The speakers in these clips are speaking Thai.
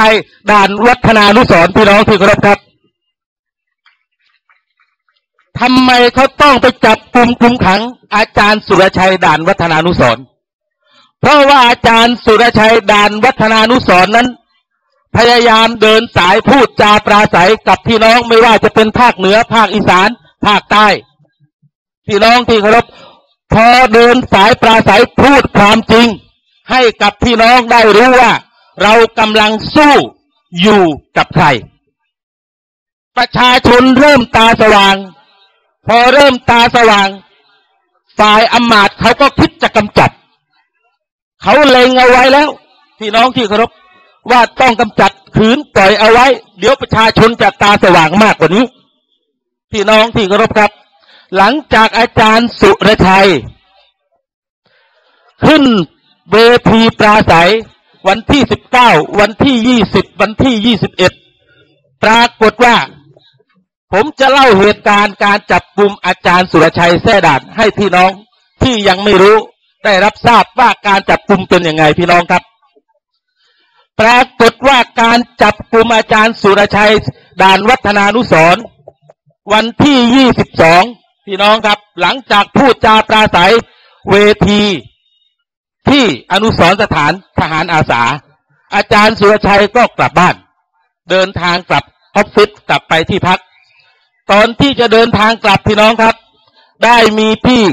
ชัยด่านวัฒนานุสรพี่น้องที่เคารพครับทำไมเขาต้องไปจับกลุ่มคุมขัง อาจารย์สุรชัยด่านวัฒนานุสรเพราะว่าอาจารย์สุรชัยด่านวัฒนานุสรนั้น พยายามเดินสายพูดจาปราศัยกับพี่น้องไม่ว่าจะเป็นภาคเหนือภาคอีสาน ภาคใต้ พี่น้องที่เคารพพอเดินสายปราศัยพูดความจริง ให้กับพี่น้องได้รู้ว่า เรากำลังสู้อยู่กับใคร ประชาชนเริ่มตาสว่าง พอเริ่มตาสว่าง ฝ่ายอำมาตย์เขาก็คิดจะกำจัด เขาเล็งเอาไว้แล้ว พี่น้องที่เคารพว่าต้องกำจัดขืนปล่อยเอาไว้ เดี๋ยวประชาชนจะตาสว่างมากกว่านี้ พี่น้องที่เคารพครับ หลังจากอาจารย์สุรชัย ขึ้นเวทีปราศัย วันที่สิบเก้าวันที่ยี่สิบวันที่ยี่สิบเอ็ดปรากฏว่า ผมจะเล่าเหตุการณ์การจับกลุ่มอาจารย์สุรชัยแท่ด่านให้พี่น้องที่ยังไม่รู้ได้รับทราบว่าการจับกลุ่มเป็นยังไงพี่น้องครับ ปรากฏว่าการจับกลุ่มอาจารย์สุรชัยด่านวัฒนานุสร์วันที่ยี่สิบสองพี่น้องครับ หลังจากพูดจาปราศัยเวที ที่อนุสรสถานทหารอาสา อาจารย์สุรชัยก็กลับบ้าน เดินทางกลับออฟฟิศกลับไปที่พัก ตอนที่จะเดินทางกลับพี่น้องครับ ได้มีพี่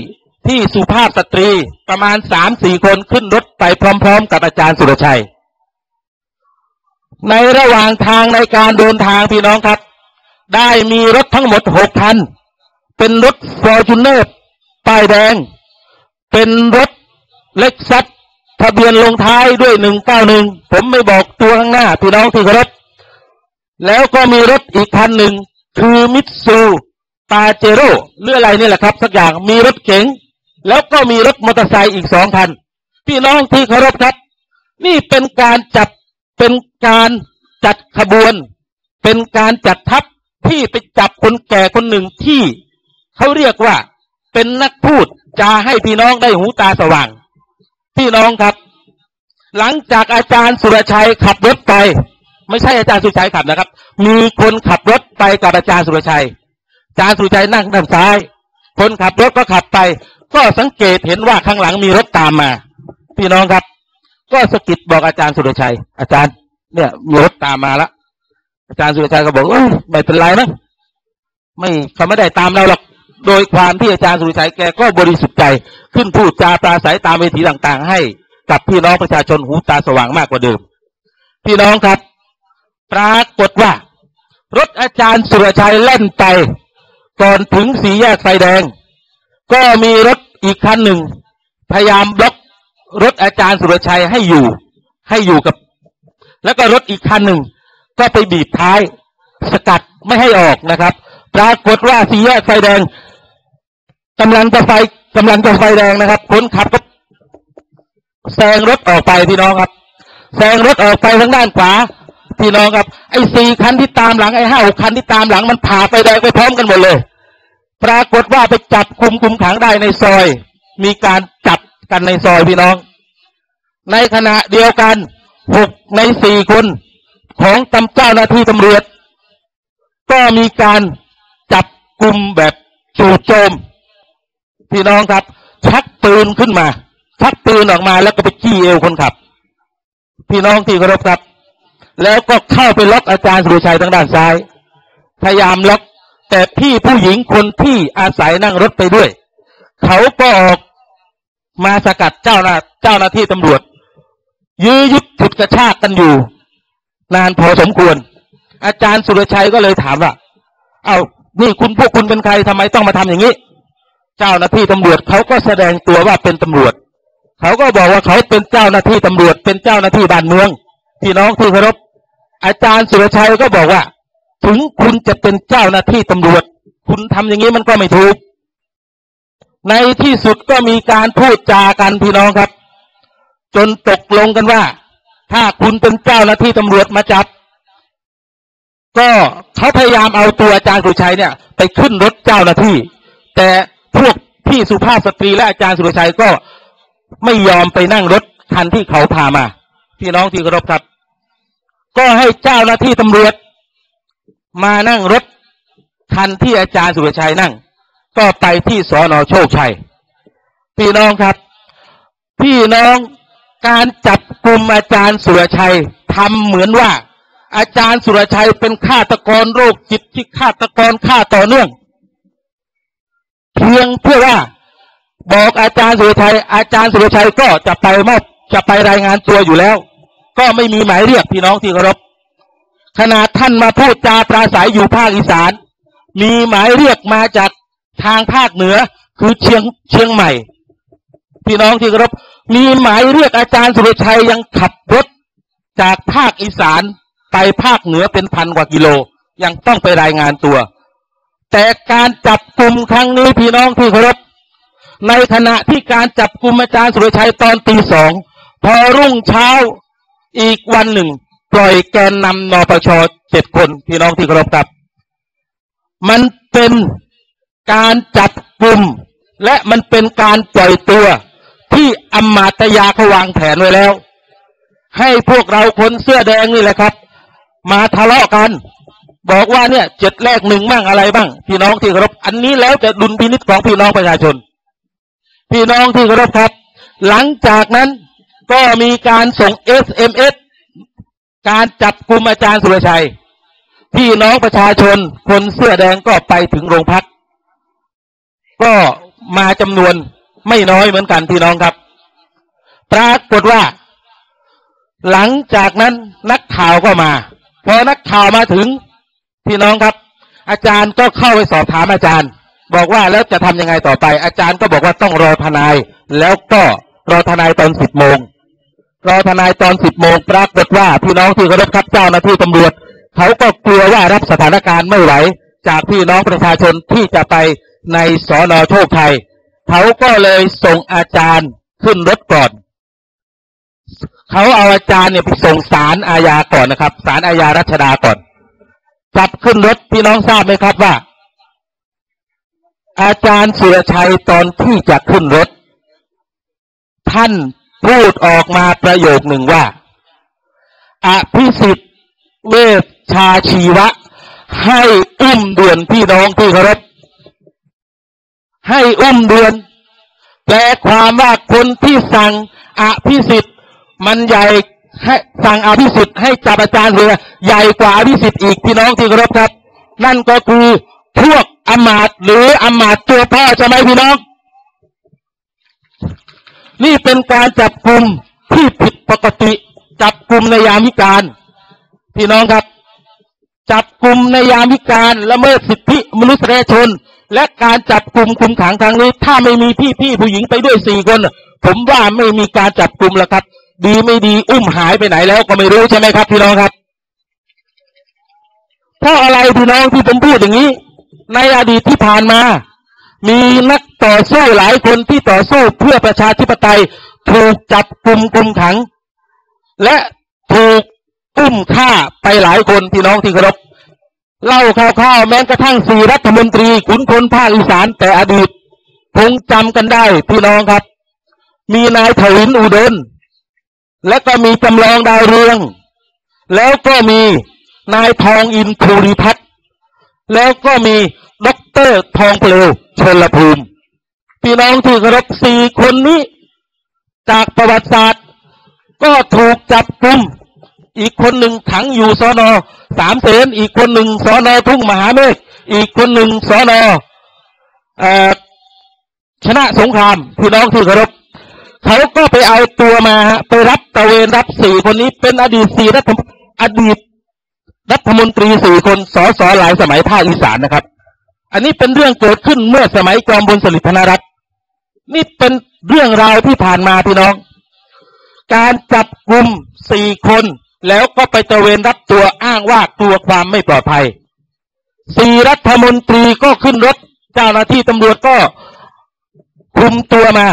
ที่สุภาพสตรีประมาณสามสี่คนขึ้นรถไปพร้อม ๆ กับอาจารย์สุรชัย ในระหว่างทางในการเดินทางพี่น้องครับ ได้มีรถทั้งหมดหกคัน เป็นรถฟอร์จูเนอร์ป้ายแดง เป็นรถ เล็กซัสทะเบียนลงท้ายด้วยหนึ่งเก้าหนึ่งผมไม่บอกตัวข้างหน้าพี่น้องที่เคารพแล้วก็มีรถอีกคันหนึ่งคือมิตซูปาเจโร่หรืออะไรนี่แหละครับ สักอย่างมีรถเก๋งแล้วก็มีรถมอเตอร์ไซค์อีกสองคัน พี่น้องที่เคารพครับ นี่เป็นการจับเป็นการจัดขบวน เป็นการจัดทัพที่ไปจับคนแก่คนหนึ่งที่เขาเรียกว่าเป็นนักพูดจะให้พี่น้องได้หูตาสว่าง พี่น้องครับ หลังจากอาจารย์สุรชัยขับรถไป ไม่ใช่อาจารย์สุรชัยขับนะครับ มีคนขับรถไปกับอาจารย์สุรชัย อาจารย์สุรชัยนั่งด้านซ้าย คนขับรถก็ขับไป ก็สังเกตเห็นว่าข้างหลังมีรถตามมา พี่น้องครับ ก็สะกิดบอกอาจารย์สุรชัย อาจารย์เนี่ยมีรถตามมาแล้วอาจารย์สุรชัยก็บอกเอ้ยไม่เป็นไรนะไม่เขาไม่ได้ตามเราหรอก โดยความที่อาจารย์สุริชัยแกก็บริสุทธิ์ใจ ขึ้นพูดจาปราศัยตามเวทีต่างๆ ให้กับพี่น้องประชาชนหูตาสว่างมากกว่าเดิม พี่น้องครับ ปรากฏว่า รถอาจารย์สุรชัยเล่นไป ก่อนถึงสี่แยกไฟแดง ก็มีรถอีกคันหนึ่ง พยายามบล็อกรถอาจารย์สุรชัยให้อยู่ ให้อยู่กับ แล้วก็รถอีกคันหนึ่ง ก็ไปบีบท้าย สกัดไม่ให้ออกนะครับ ปรากฏว่าสี่แยกไฟแดง กำลังจะไฟกำลังจะไฟแดงนะครับคนขับก็แซงรถออกไปพี่น้องครับแซงรถออกไปทางด้านขวาพี่น้องครับ ไอ้สี่คันที่ตามหลังไอ้ห้าหกคันที่ตามหลังมันผ่าไฟแดงไปพร้อมกันหมดเลย ปรากฏว่าไปจับคุมคุมขังได้ในซอย มีการจับกันในซอยพี่น้อง ในขณะเดียวกันหกในสี่คนของตำเจ้าหน้าที่ตำรวจ ก็มีการจับกลุ่มแบบจู่โจม พี่น้องครับ ชักปืนขึ้นมา ชักปืนออกมาแล้วก็ไปจี้เอวคนขับ พี่น้องที่เคารพครับ แล้วก็เข้าไปล็อกอาจารย์สุรชัยทางด้านซ้าย พยายามล็อก แต่พี่ผู้หญิงคนที่อาศัยนั่งรถไปด้วย เขาก็ออกมาสกัดเจ้าหน้าเจ้าหน้าที่ตำรวจ ยื้อยุดฉุดกระชากกันอยู่ นานพอสมควร อาจารย์สุรชัยก็เลยถามว่า เอา้านี่คุณพวกคุณเป็นใครทำไมต้องมาทำอย่างนี้ เจ้าหน้าที่ตำรวจเขาก็แสดงตัวว่าเป็นตำรวจ เขาก็บอกว่าเขาเป็นเจ้าหน้าที่ตำรวจ เป็นเจ้าหน้าที่บ้านเมืองพี่น้องที่เคารพอาจารย์สุรชัยก็บอกว่า ถึงคุณจะเป็นเจ้าหน้าที่ตำรวจ คุณทำอย่างนี้มันก็ไม่ถูก ในที่สุดก็มีการพูดจากันพี่น้องครับ จนตกลงกันว่า ถ้าคุณเป็นเจ้าหน้าที่ตำรวจมาจับก็เขาพยายามเอาตัวอาจารย์สุรชัยเนี่ย ไปขึ้นรถเจ้าหน้าที่ แต่ พี่สุภาพสตรีและอาจารย์สุรชัยก็ไม่ยอมไปนั่งรถคันที่เขาพามา พี่น้องที่เคารพครับ ก็ให้เจ้าหน้าที่ตำรวจ มานั่งรถคันที่อาจารย์สุรชัยนั่ง ก็ไปที่สอนอโชคชัย พี่น้องครับ พี่น้องการจับกลุ่มอาจารย์สุรชัยทำเหมือนว่า อาจารย์สุรชัยเป็นฆาตกรโรคจิตที่ฆาตกรฆ่าต่อเนื่อง เพียงเพื่อว่าบอกอาจารย์สุรชัย อาจารย์สุรชัยก็จะไปมอบจะไปรายงานตัวอยู่แล้ว ก็ไม่มีหมายเรียกพี่น้องที่เคารพขนาดท่านมาพูดจาปราศัยอยู่ภาคอีสาน มีหมายเรียกมาจากทางภาคเหนือคือเชียงเชียงใหม่ พี่น้องที่เคารพมีหมายเรียกอาจารย์สุรชัยยังขับรถจากภาคอีสานไปภาคเหนือเป็นพันกว่ากิโลยังต้องไปรายงานตัว แต่การจับกลุ่มครั้งนี้พี่น้องที่เคารพในขณะที่การจับกลุ่มอาจารย์สุรชัยตอนตีสองพอรุ่งเช้าอีกวันหนึ่ง ปล่อยแกนนำนปชเจ็ดคนพี่น้องที่เคารพครับ มันเป็นการจับกลุ่ม และมันเป็นการปล่อยตัวที่อำมาตยาเขาวางแผนไว้แล้ว ให้พวกเราคนเสื้อแดงนี่แหละครับ มาทะเลาะกัน บอกว่าเนี่ยเจ็ดแรกหนึ่งบ้างอะไรบ้าง พี่น้องที่เคารพอันนี้แล้วแต่ดุลพินิจของพี่น้องประชาชน พี่น้องที่เคารพครับ หลังจากนั้นก็มีการส่ง SMS การจับกลุ่มอาจารย์สุรชัย พี่น้องประชาชนคนเสื้อแดงก็ไปถึงโรงพัก ก็มาจำนวนไม่น้อยเหมือนกันพี่น้องครับ ปรากฏว่า หลังจากนั้นนักข่าวก็มา พอนักข่าวมาถึง พี่น้องครับ อาจารย์ก็เข้าไปสอบถามอาจารย์ บอกว่าแล้วจะทำยังไงต่อไป อาจารย์ก็บอกว่าต้องรอทนาย แล้วก็รอทนายตอนสิบโมงรอทนายตอนสิบโมงปรากฏว่าพี่น้องที่เคารพครับเจ้าหน้าที่ตำรวจ เขาก็กลัวว่ารับสถานการณ์ไม่ไหว จากพี่น้องประชาชนที่จะไปในสอนอโชคชัยเขาก็เลยส่งอาจารย์ขึ้นรถก่อน เขาเอาอาจารย์เนี่ยไปส่งสารอาญาก่อนนะครับสารอาญารัชดาก่อน จับขึ้นรถพี่น้องทราบไหมครับว่า อาจารย์สุรชัยตอนที่จะขึ้นรถ ท่านพูดออกมาประโยคหนึ่งว่าอภิสิทธิ์เวชชาชีวะ ให้อุ้มเดือนพี่น้องที่เคารพให้อุ้มเดือน แปลความว่าคนที่สั่งอภิสิทธิ์มันใหญ่ ให้สั่งอภิสิทธิ์ให้จับอาจารย์เรือใหญ่กว่าอภิสิทธิ์อีกพี่น้องที่เคารพครับ นั่นก็คือพวกอมาตหรืออมาตตัวพ่อใช่ไหมพี่น้อง นี่เป็นการจับกลุ่มที่ผิดปกติ จับกลุ่มในยามวิการ พี่น้องครับ จับกลุ่มในยามวิการละเมิดสิทธิมนุษยชน และการจับกลุ่มคุมขังครั้งนี้ ถ้าไม่มีพี่พี่ผู้หญิงไปด้วยสี่คน ผมว่าไม่มีการจับกลุ่มแล้วครับ ดีไม่ดีอุ้มหายไปไหนแล้วก็ไม่รู้ใช่ไหมครับพี่น้องครับเพราะอะไรพี่น้องที่ผมพูดอย่างนี้ ในอดีตที่ผ่านมา มีนักต่อสู้หลายคนที่ต่อสู้เพื่อประชาธิปไตย ถูกจับกลุ่มคุมขัง และถูกอุ้มฆ่าไปหลายคนพี่น้องที่เคารพเล่าข่าวๆแม้กระทั่งสี่รัฐมนตรีขุนพลภาคอีสานแต่อดีตคงจำกันได้พี่น้องครับ มีนายถวินอุดม และก็มีจำลองดาวเรือง แล้วก็มีนายทองอินภูริพัฒน์แล้วก็มีด็อกเตอร์ทองเปลวชนลภูมิ พี่น้องที่เคารพสี่คนนี้ จากประวัติศาสตร์ ก็ถูกจับกุมอีกคนหนึ่งขังอยู่สอนอสามเสนอีกคนหนึ่งสอนอทุ่งมหาเมฆอีกคนหนึ่งสอนอชนะสงครามพี่น้องที่เคารพ เขาก็ไปเอาตัวมาไปรับตะเวนรับสี่คนนี้เป็นอดีตสี่รัฐอดีตรัฐมนตรีสี่คนสอสอหลายสมัยภาคอีสานนะครับ อันนี้เป็นเรื่องเกิดขึ้นเมื่อสมัยจอมพลสฤษดิ์ธนรัตน์นี่เป็นเรื่องราวที่ผ่านมาพี่น้อง การจับกลุ่มสี่คนแล้วก็ไปตะเวนรับตัวอ้างว่ากลัวความไม่ปลอดภัยสี่รัฐมนตรีก็ขึ้นรถ เจ้าหน้าที่ตำรวจก็คุมตัวมา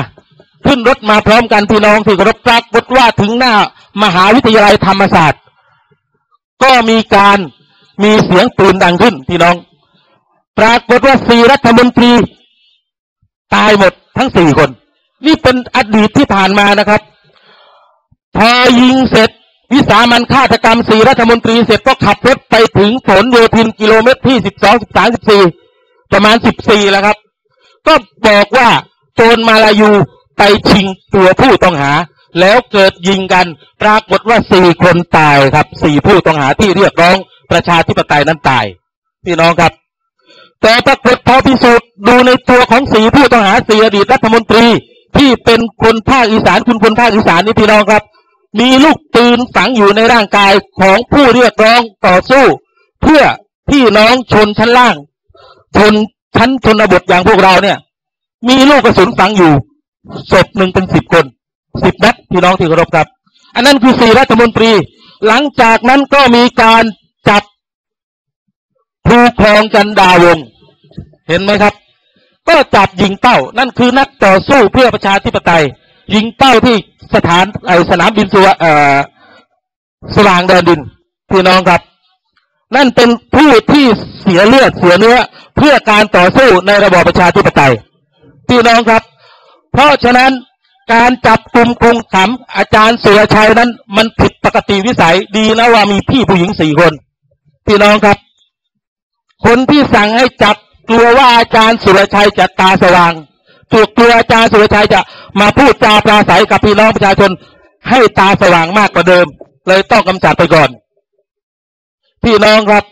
ขึ้นรถมาพร้อมกันพี่น้องที่รถปรากฏว่าถึงหน้ามหาวิทยาลัยธรรมศาสตร์ ก็มีการมีเสียงปืนดังขึ้นพี่น้อง ปรากฏว่าสี่รัฐมนตรี ตายหมดทั้งสี่คน นี่เป็นอดีตที่ผ่านมานะครับ พอยิงเสร็จวิสามันฆาตกรรมสี่รัฐมนตรีเสร็จก็ขับรถไปถึงผลโยธินกิโลเมตรที่สิบสองสิบสามสิบสี่ประมาณสิบสี่แล้วครับ ก็บอกว่าโจรมาลายู ไปชิงตัวผู้ต้องหา แล้วเกิดยิงกัน ปรากฏว่าสี่คนตายครับสี่ผู้ต้องหาที่เรียกร้องประชาธิปไตยนั้นตายพี่น้องครับ แต่ปรากฏพอพิสูจน์ดูในตัวของสี่ผู้ต้องหาสี่อดีตรัฐมนตรีที่เป็นคนภาคอีสานคุณคนภาคอีสานนี่พี่น้องครับ มีลูกปืนฝังอยู่ในร่างกายของผู้เรียกร้องต่อสู้ เพื่อพี่น้องชนชั้นล่าง ชนชั้นชนบทอย่างพวกเราเนี่ย มีลูกกระสุนฝังอยู่ ศพหนึ่งเป็นสิบคนสิบนัดพี่น้องที่เคารพครับ อันนั้นคือสี่รัฐมนตรี หลังจากนั้นก็มีการจับภูครองจันดาวง เห็นไหมครับ ก็จับยิงเป้า นั่นคือนักต่อสู้เพื่อประชาธิปไตย ยิงเป้าที่สถานไอสนามบินสุวรรณเอ่อสว่างแดนดิน พี่น้องครับ นั่นเป็นผู้ที่เสียเลือดเสียเนื้อ เพื่อการต่อสู้ในระบอบประชาธิปไตย พี่น้องครับ เพราะฉะนั้นการจับกลุ่มคุงขำอาจารย์สุรชัยนั้น มันผิดปกติวิสัยดีนะว่ามีพี่ผู้หญิงสี่คน พี่น้องครับ คนที่สั่งให้จับกลัวว่าอาจารย์สุรชัยจะตาสว่างถูกกลัวอาจารย์สุรชัยจะมาพูดจาปราศัยกับพี่น้องประชาชนให้ตาสว่างมากกว่าเดิม เลยต้องกำจัดไปก่อน พี่น้องครับ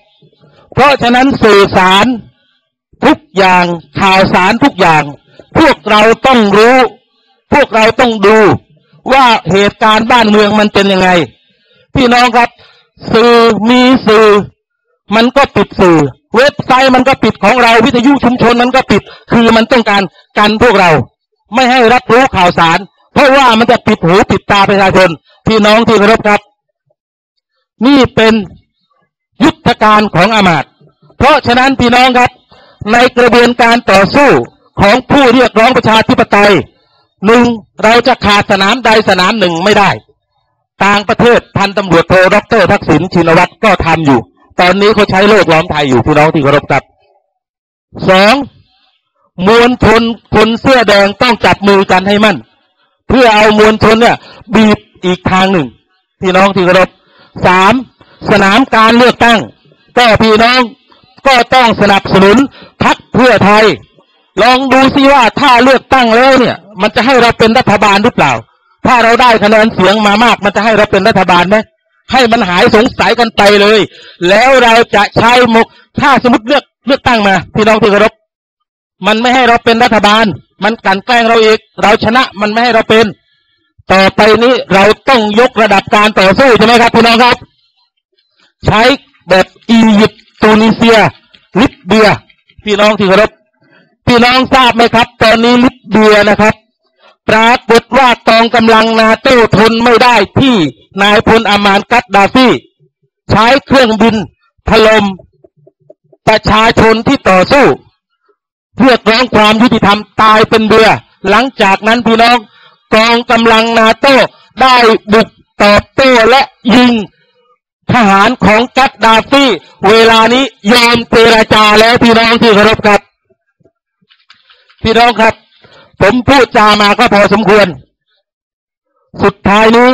เพราะฉะนั้นสื่อสารทุกอย่างข่าวสารทุกอย่าง พวกเราต้องรู้ พวกเราต้องดูว่าเหตุการณ์บ้านเมืองมันเป็นยังไง พี่น้องครับ สื่อมีสื่อ มันก็ปิดสื่อ เว็บไซต์มันก็ปิดของเราวิทยุชุมชนมันก็ปิด คือมันต้องการกันพวกเรา ไม่ให้รับรู้ข่าวสาร เพราะว่ามันจะปิดหูปิดตาประชาชน พี่น้องที่เคารพครับ นี่เป็นยุทธการของอามาตเพราะฉะนั้นพี่น้องครับ ในกระบวนการต่อสู้ ของผู้เรียกร้องประชาธิปไตยหนึ่งเราจะขาดสนามใดสนามหนึ่งไม่ได้ ต่างประเทศพันตำรวจโทดรทักษิณชินวัตรก็ทำอยู่ ตอนนี้เขาใช้โลกล้อมไทยอยู่พี่น้องที่เคารพครับสองมวลชนคนเสื้อแดงต้องจับมือกันให้มั่น เพื่อเอามวลชนเนี่ยบีบอีกทางหนึ่ง พี่น้องที่เคารพสามสนามการเลือกตั้ง ก็พี่น้องก็ต้องสนับสนุนพักเพื่อไทย ลองดูซิว่าถ้าเลือกตั้งแล้วเนี่ย มันจะให้เราเป็นรัฐบาลหรือเปล่า ถ้าเราได้คะแนนเสียงมามาก มันจะให้เราเป็นรัฐบาลไหมให้มันหายสงสัยกันไปเลย แล้วเราจะใช้มก ถ้าสมมติเลือกเลือกตั้งมาพี่น้องที่เคารพมันไม่ให้เราเป็นรัฐบาล มันกันแกล้งเราอีก เราชนะมันไม่ให้เราเป็น ต่อไปนี้เราต้องยกระดับการต่อสู้ใช่ไหมครับพี่น้องครับ ใช้แบบอียิปต์ตูนิเซียลิบเบีย พี่น้องที่เคารพ พี่น้องทราบไหมครับ ตอนนี้ลิเบียนะครับ ปรากฏว่ากองกำลังนาโต้ทนไม่ได้ที่นายพลอามานกัดดาฟีใช้เครื่องบินถล่มประชาชนที่ต่อสู้เรียกร้องความยุติธรรมตายเป็นเบือ หลังจากนั้นพี่น้องกองกำลังนาโต้ได้บุกตอบโต้และยิงทหารของกัดดาฟีเวลานี้ยอมเจรจาแล้วพี่น้องที่เคารพครับ พี่น้องครับ ผมพูดจามาก็พอสมควร สุดท้ายนี้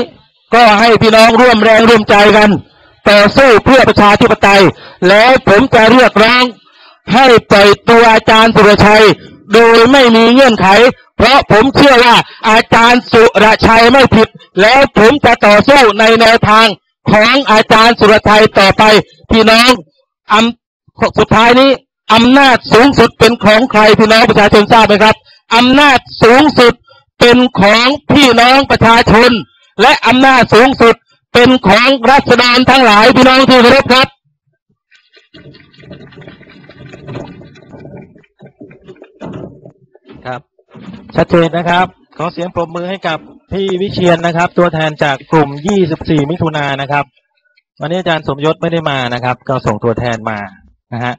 ก็ให้พี่น้องร่วมแรงร่วมใจกัน ต่อสู้เพื่อประชาธิปไตย แล้วผมจะเรียกร้องให้ปล่อยตัวอาจารย์สุรชัย โดยไม่มีเงื่อนไข เพราะผมเชื่อว่าอาจารย์สุรชัยไม่ผิด แล้วผมจะต่อสู้ในแนวทางของอาจารย์สุรชัยต่อไป พี่น้องอำสุดท้ายนี้ อำนาจสูงสุดเป็นของใครพี่น้องประชาชนทราบไหมครับอำนาจสูงสุดเป็นของพี่น้องประชาชน และอำนาจสูงสุดเป็นของรัษฎรทั้งหลายพี่น้องที่เคารพครับ ครับ ชัดเจนนะครับ ขอเสียงปรบมือให้กับพี่วิเชียนนะครับ ตัวแทนจากกลุ่ม 24 มิถุนายนนะครับ วันนี้อาจารย์สมยศไม่ได้มานะครับ ก็ส่งตัวแทนมานะฮะ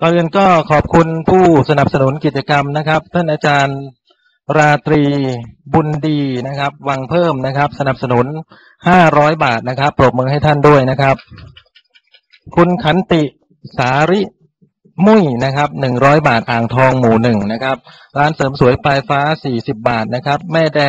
ก่อนอื่นก็ขอบคุณผู้สนับสนุนกิจกรรมนะครับ ท่านอาจารย์ราตรีบุญดีนะครับ วังเพิ่มนะครับ สนับสนุน 500 บาทนะครับปรบมือให้ท่านด้วยนะครับ คุณขันติสาริมุ้ยนะครับหนึ่งร้อยบาทอ่างทองหมู่หนึ่งนะครับ ร้านเสริมสวยปลายฟ้าสี่สิบบาทนะครับ แม่แดง